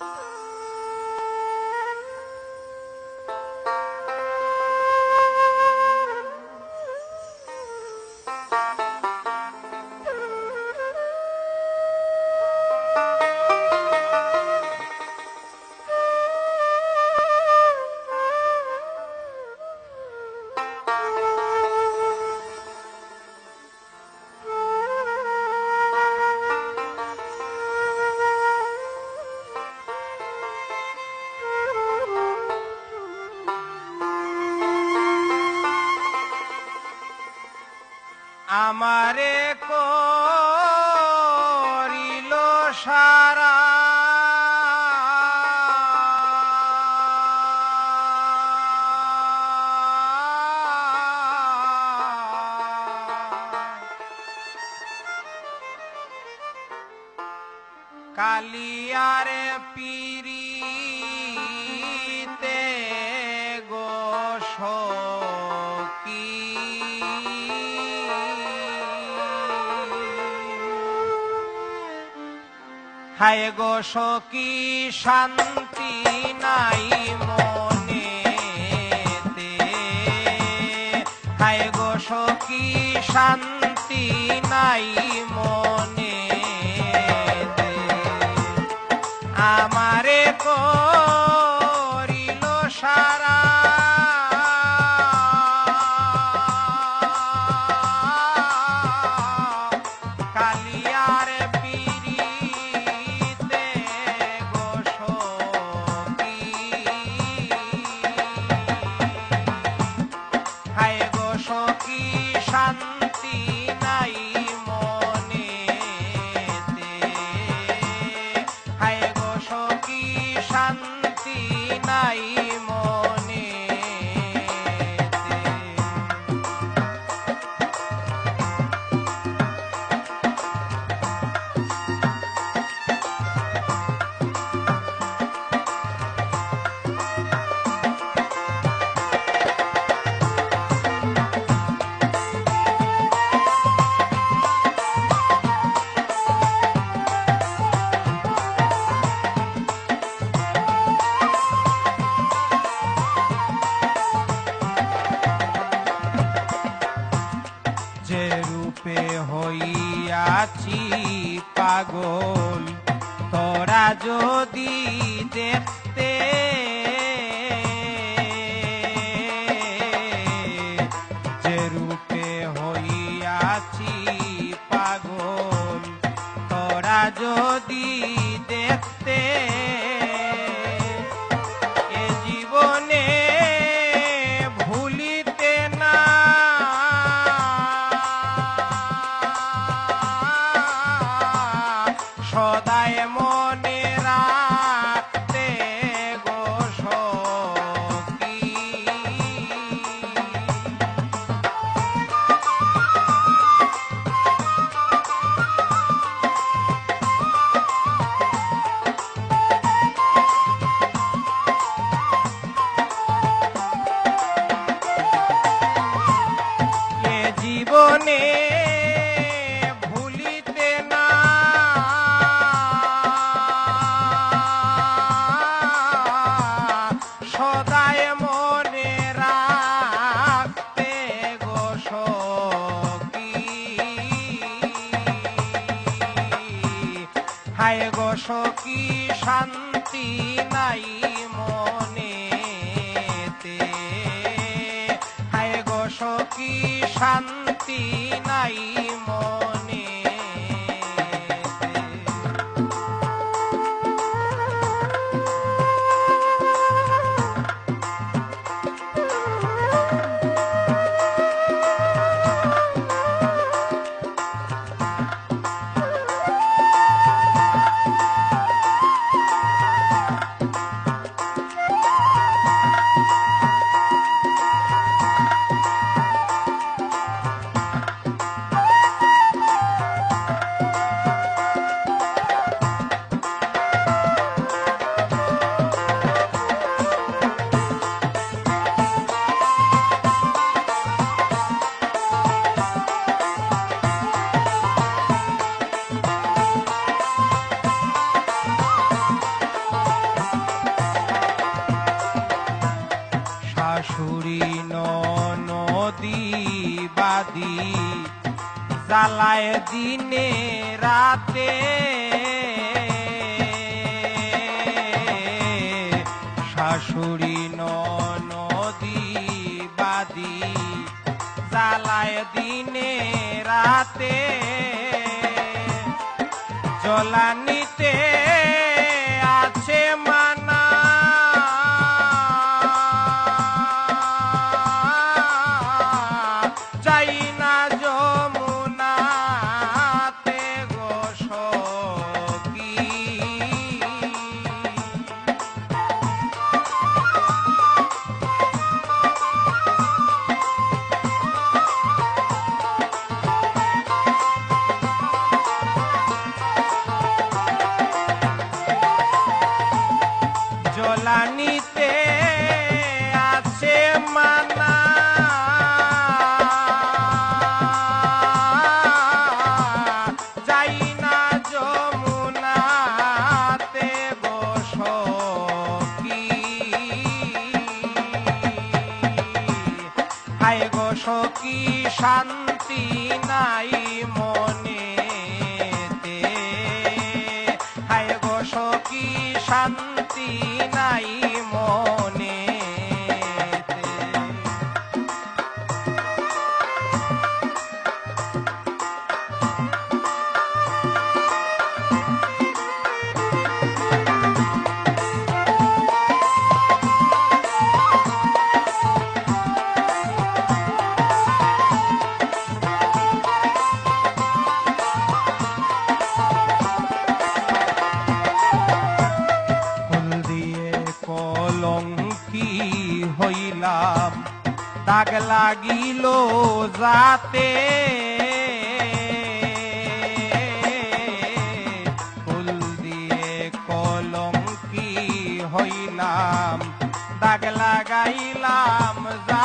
Bye. আমারে করিল সারা। কালিয়ারে পিরিতে হায় গো সখী শান্তি নাই মনে হায় গো সখী শান্তি নাই যে রূপে হইয়াছি পাগল তোরা যদি দেখতে যে রূপে হইয়াছি পাগল তোরা যদি সদায় মনে হায় গো সখী শান্তি নাই মনেতে। হায় গো সখী শান্তি নাই জ্বালায় দিনে রাতে। শাশুড়ি নদী বাদি জালায় দিনে রাতে। জলানিতে শান্তি নাই মনে হায় গো সখী শান্তি কলঙ্কি হইলাম। দাগ লাগিল যাতে ফুল দিয়ে কলঙ্কি হইলাম। দাগ লাগাইলাম যা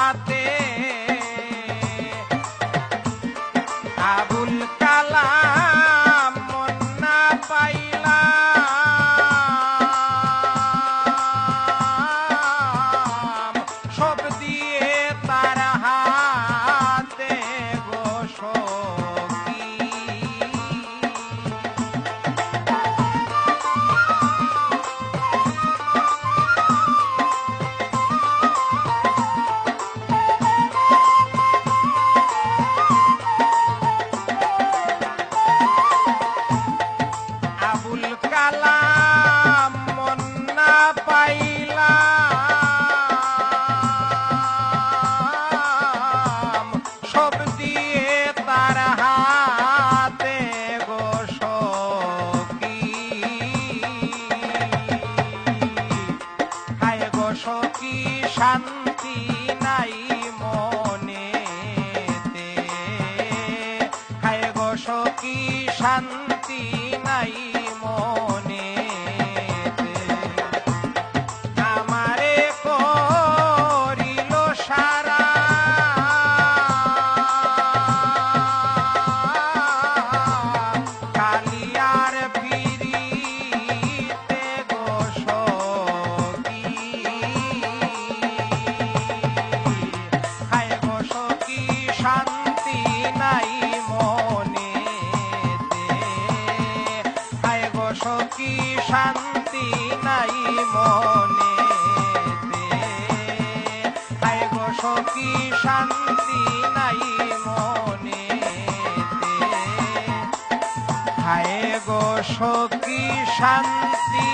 শান্তি নাই মনেতে। হায় গো সখী শান্তি